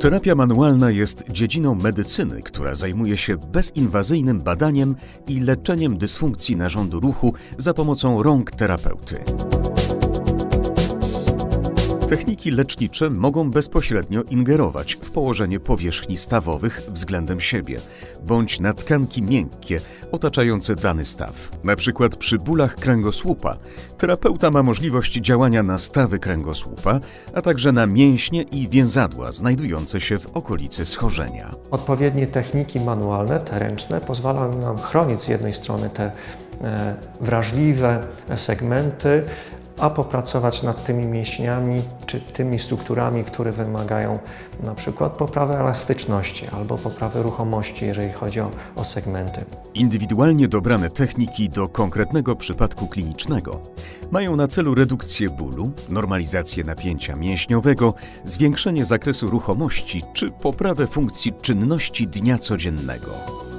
Terapia manualna jest dziedziną medycyny, która zajmuje się bezinwazyjnym badaniem i leczeniem dysfunkcji narządu ruchu za pomocą rąk terapeuty. Techniki lecznicze mogą bezpośrednio ingerować w położenie powierzchni stawowych względem siebie, bądź na tkanki miękkie otaczające dany staw. Na przykład przy bólach kręgosłupa terapeuta ma możliwość działania na stawy kręgosłupa, a także na mięśnie i więzadła znajdujące się w okolicy schorzenia. Odpowiednie techniki manualne, te ręczne, pozwalają nam chronić z jednej strony te e, wrażliwe segmenty, a popracować nad tymi mięśniami czy tymi strukturami, które wymagają na przykład poprawy elastyczności albo poprawy ruchomości, jeżeli chodzi o, o segmenty. Indywidualnie dobrane techniki do konkretnego przypadku klinicznego mają na celu redukcję bólu, normalizację napięcia mięśniowego, zwiększenie zakresu ruchomości czy poprawę funkcji czynności dnia codziennego.